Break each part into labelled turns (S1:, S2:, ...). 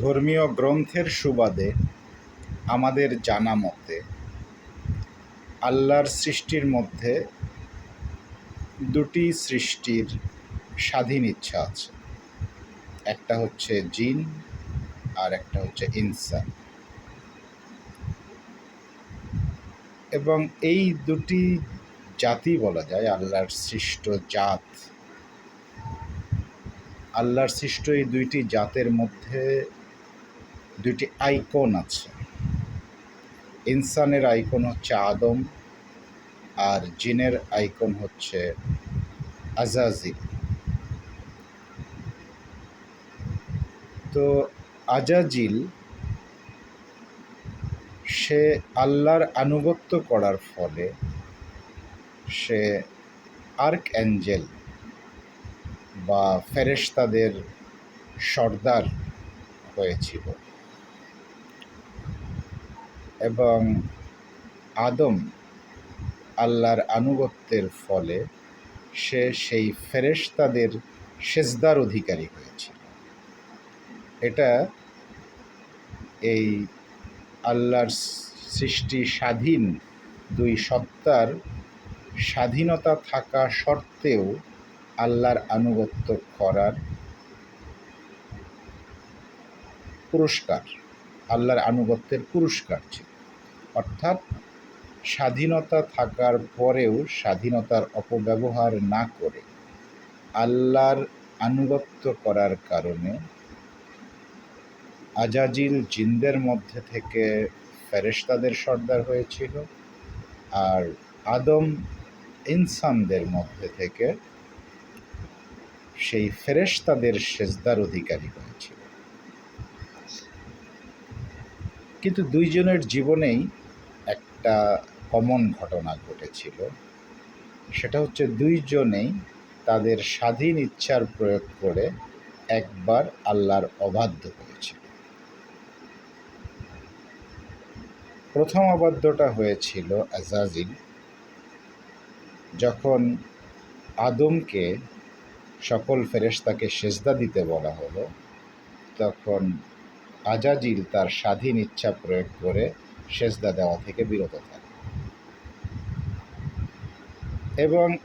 S1: ধর্মীয় গ্রন্থের সুবাদে আমাদের জানা মতে, আল্লাহর সৃষ্টির মধ্যে দুটি সৃষ্টির স্বাধীন ইচ্ছা আছে। একটা হচ্ছে জিন আর একটা হচ্ছে ইনসান এবং এই দুটি জাতি বলা যায়, আল্লাহর সৃষ্ট জাত। আল্লাহর সৃষ্ট এই দুইটি জাতের মধ্যে দুইটি আইকন আছে। ইনসানের আইকন হচ্ছে আদম আর জিনের আইকন হচ্ছে আজাজিল তো আজাজিল, সে আল্লাহর আনুগত্য করার ফলে সে আর্ক অ্যাঞ্জেল বা ফেরেশতাদের সর্দার হয়েছিল। এবং আদম আল্লাহর আনুগত্যের ফলে সে সেই ফেরেশতাদের সেজদার অধিকারী হয়েছিল। এটা এই আল্লাহর সৃষ্টি স্বাধীন দুই সত্তার স্বাধীনতা থাকা সত্ত্বেও আল্লাহর আনুগত্য করার পুরস্কার। আল্লাহর আনুগত্যের পুরস্কার ছিল। অর্থাৎ স্বাধীনতা থাকার পরেও স্বাধীনতার অপব্যবহার না করে আল্লাহর আনুগত্য করার কারণে আজাজিল জিন্দের মধ্যে থেকে ফেরেশতাদের সর্দার হয়েছিল আর আদম ইনসানদের মধ্যে থেকে সেই ফেরেশতাদের সেজদার অধিকারী হয়েছিল। কিন্তু দুইজনের জীবনেই একটা কমন ঘটনা ঘটেছিল। সেটা হচ্ছে দুইজনেই তাদের স্বাধীন ইচ্ছার প্রয়োগ করে একবার আল্লাহর অবাধ্য হয়েছিল। প্রথম অবাধ্যটা হয়েছিল আজাজিল, যখন আদমকে সকল ফেরেশতাকে সেজদা দিতে বলা হলো, তখন আজাজিল তার স্বাধীন ইচ্ছা প্রয়োগ করে সেজদা দেওয়া থেকে বিরত থাকে। এবং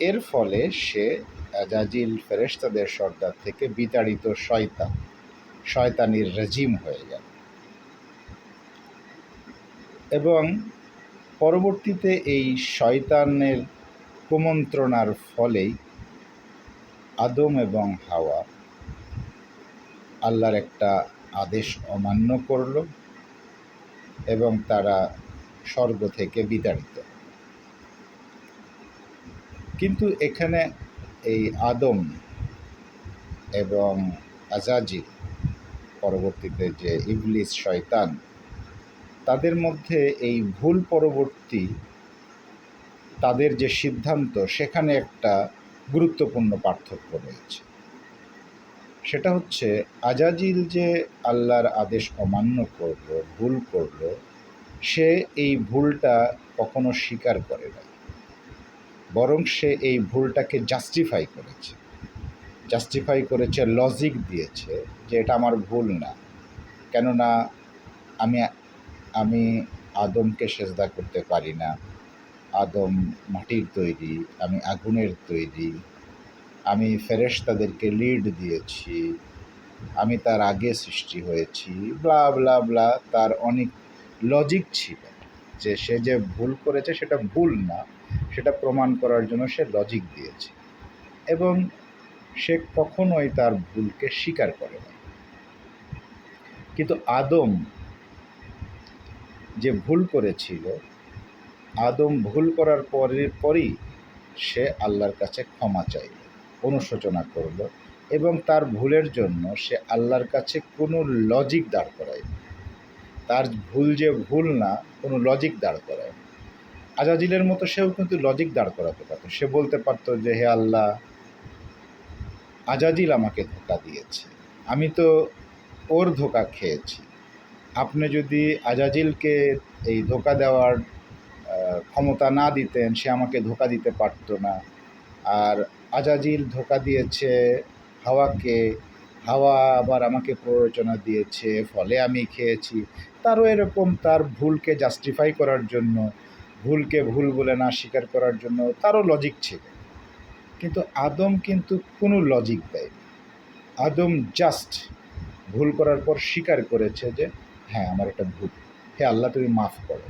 S1: এর ফলে সে আজাজিল ফেরেশতাদের সর্দার থেকে বিতাড়িত শয়তান, শয়তানির রেজিম হয়ে গেল। এবং পরবর্তীতে এই শয়তানের কুমন্ত্রণার ফলেই আদম এবং হাওয়া আল্লাহর একটা আদেশ অমান্য করল এবং তারা স্বর্গ থেকে বিতাড়িত। কিন্তু এখানে এই আদম এবং আজাজিল পরবর্তীতে যে ইবলিস শয়তান, তাদের মধ্যে এই ভুল পরবর্তী তাদের যে সিদ্ধান্ত, সেখানে একটা গুরুত্বপূর্ণ পার্থক্য রয়েছে। সেটা হচ্ছে আজাজিল যে আল্লাহর আদেশ অমান্য করল, ভুল করল, সে এই ভুলটা কখনো স্বীকার করে না বরং সে এই ভুলটাকে জাস্টিফাই করেছে। জাস্টিফাই করেছে লজিক দিয়েছে যে এটা আমার ভুল না। কেননা আমি আমি আদমকে সেজদা করতে পারি না। আদম মাটির তৈরি, আমি আগুনের তৈরি। আমি ফেরেশতাদেরকে লিড দিয়েছি, আমি তার আগে সৃষ্টি হয়েছি ব্লা ব্লা ব্লা তার অনেক লজিক ছিল যে সে যে ভুল করেছে সেটা ভুল না, সেটা প্রমাণ করার জন্য সে লজিক দিয়েছে। এবং সে কখনোই তার ভুলকে স্বীকার করে না কিন্তু আদম যে ভুল করেছিল, আদম ভুল করার পরের পরই সে আল্লাহর কাছে ক্ষমা চাইল। অনুশোচনা করল এবং তার ভুলের জন্য সে আল্লাহর কাছে কোনো লজিক দাঁড় করায় তার ভুল যে ভুল না, কোনো লজিক দাঁড় করায় আজাজিলের মতো সেও কিন্তু লজিক দাঁড় করাতে পারতো। সে বলতে পারতো যে, হে আল্লাহ, আজাজিল আমাকে ধোকা দিয়েছে। আমি তো ওর ধোকা খেয়েছি। আপনি যদি আজাজিলকে এই ধোকা দেওয়ার ক্ষমতা না দিতেন, সে আমাকে ধোকা দিতে পারতো না। আর আজাজিল ধোকা দিয়েছে, হাওয়াকে, হাওয়া আবার আমাকে প্ররোচনা দিয়েছে, ফলে আমি খেয়েছি। তারও এরকম তার ভুলকে জাস্টিফাই করার জন্য, ভুলকে ভুল বলে না স্বীকার করার জন্য তারও লজিক ছিল। কিন্তু আদম কিন্তু কোনো লজিক দেয় আদম জাস্ট ভুল করার পর স্বীকার করেছে যে হ্যাঁ আমার একটা ভুল। হে আল্লাহ, তুমি মাফ করো।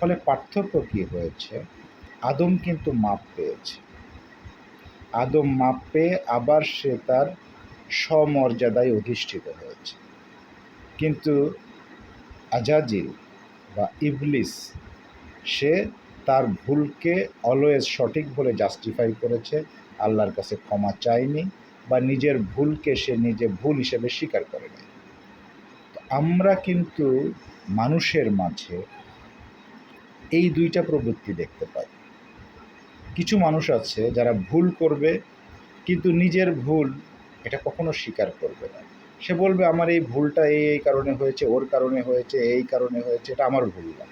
S1: ফলে পার্থক্য কী হয়েছে? আদম কিন্তু মাপ পেয়েছে। আদম মাপ আবার সে তার স্বমর্যাদায় অধিষ্ঠিত হয়েছে। কিন্তু আজাজিল বা ইবলিস, সে তার ভুলকে অলওয়েজ সঠিক বলে জাস্টিফাই করেছে, আল্লাহর কাছে ক্ষমা চায়নি বা নিজের ভুলকে সে নিজে ভুল হিসেবে স্বীকার করে নেয়। আমরা কিন্তু মানুষের মাঝে এই দুইটা প্রবৃত্তি দেখতে পাই। কিছু মানুষ আছে যারা ভুল করবে, কিন্তু নিজের ভুল এটা কখনো স্বীকার করবে না। সে বলবে, আমার এই ভুলটা এই এই কারণে হয়েছে, ওর কারণে হয়েছে, এই কারণে হয়েছে, এটা আমার ভুল না।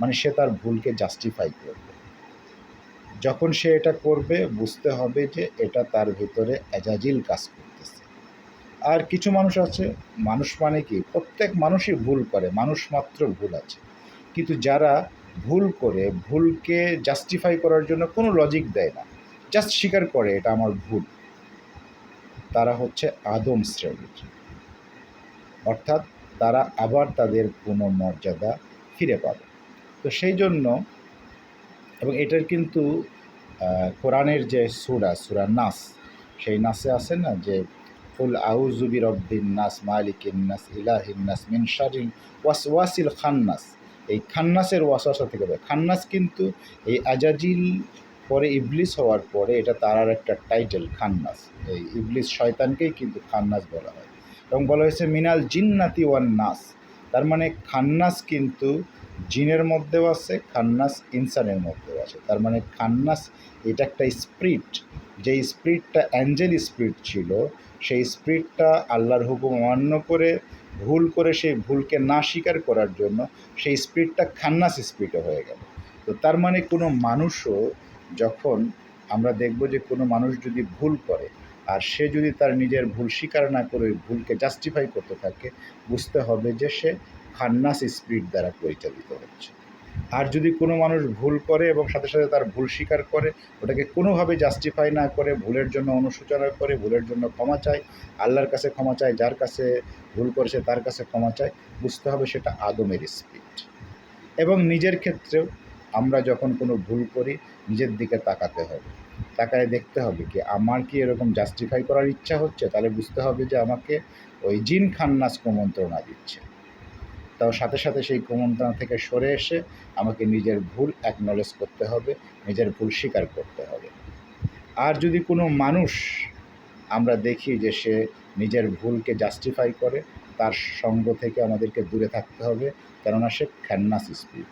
S1: মানে সে তার ভুলকে জাস্টিফাই করবে। যখন সে এটা করবে, বুঝতে হবে যে এটা তার ভিতরে অ্যাজাজিল কাজ করতেছে। আর কিছু মানুষ আছে, মানুষ মানে কি? প্রত্যেক মানুষই ভুল করে, মানুষ মাত্র ভুল আছে। কিন্তু যারা ভুল করে, ভুলকে জাস্টিফাই করার জন্য কোনো লজিক দেয় না। জাস্ট স্বীকার করে, এটা আমার ভুল। তারা হচ্ছে আদম শ্রেণির। অর্থাৎ তারা আবার তাদের পুনঃমর্যাদা ফিরে পাবে। তো সেই জন্য, এবং এটার কিন্তু কোরআনের যে সুরা সুরা নাস, সেই নাসে আছে না যে ফুল আউজুবি রব্বিন নাস, মালিকিন নাস, ইলাহিন নাস, মিন শারিল ওয়াস ওয়াসিল খান্নাস। এই খান্নাসের ওয়াসওয়াসা থেকে বের। খান্নাস কিন্তু এই আজাজিল পরে ইবলিস হওয়ার পরে এটা তার একটা টাইটেল, খান্নাস। এই ইবলিস শয়তানকেই কিন্তু খান্নাস বলা হয়। এবং বলা হয়েছে, মিনাল জিন্নাতি ওয়ান নাস। তার মানে খান্নাস কিন্তু জিনের মধ্যেও আছে, খান্নাস ইনসানের মধ্যেও আছে। তার মানে খান্নাস এটা একটা স্প্রিট। যে স্প্রিটটা অ্যাঞ্জেল স্প্রিট ছিল, সেই স্প্রিটটা আল্লাহর হুকুম অমান্য করে ভুল করে সেই ভুলকে না স্বীকার করার জন্য সেই স্পিডটা খান্নাস স্পিডও হয়ে গেল। তো তার মানে কোনো মানুষও যখন আমরা দেখব যে কোনো মানুষ যদি ভুল করে আর সে যদি তার নিজের ভুল স্বীকার না করে ওই ভুলকে জাস্টিফাই করতে থাকে, বুঝতে হবে যে সে খান্নাস স্পিড দ্বারা পরিচালিত হচ্ছে। আর যদি কোনো মানুষ ভুল করে এবং সাথে সাথে তার ভুল স্বীকার করে, ওটাকে কোনোভাবে জাস্টিফাই না করে, ভুলের জন্য অনুশোচনা করে, ভুলের জন্য ক্ষমা চায়, আল্লাহর কাছে ক্ষমা চায়, যার কাছে ভুল করেছে তার কাছে ক্ষমা চায়, বুঝতে হবে সেটা আদমের স্পিড এবং নিজের ক্ষেত্রেও আমরা যখন কোনো ভুল করি, নিজের দিকে তাকাতে হবে। তাকায় দেখতে হবে কি, আমার কি এরকম জাস্টিফাই করার ইচ্ছা হচ্ছে? তাহলে বুঝতে হবে যে আমাকে ওই জিন খান্নাস কুমন্ত্রণা দিচ্ছে। তাও সাথে সাথে সেই কুমন্ত্রণা থেকে সরে এসে আমাকে নিজের ভুল অ্যাকনোলেজ করতে হবে, নিজের ভুল স্বীকার করতে হবে। আর যদি কোনো মানুষ আমরা দেখি যে সে নিজের ভুলকে জাস্টিফাই করে, তার সঙ্গ থেকে আমাদেরকে দূরে থাকতে হবে, কেননা সে খ্যান্নাস স্পিড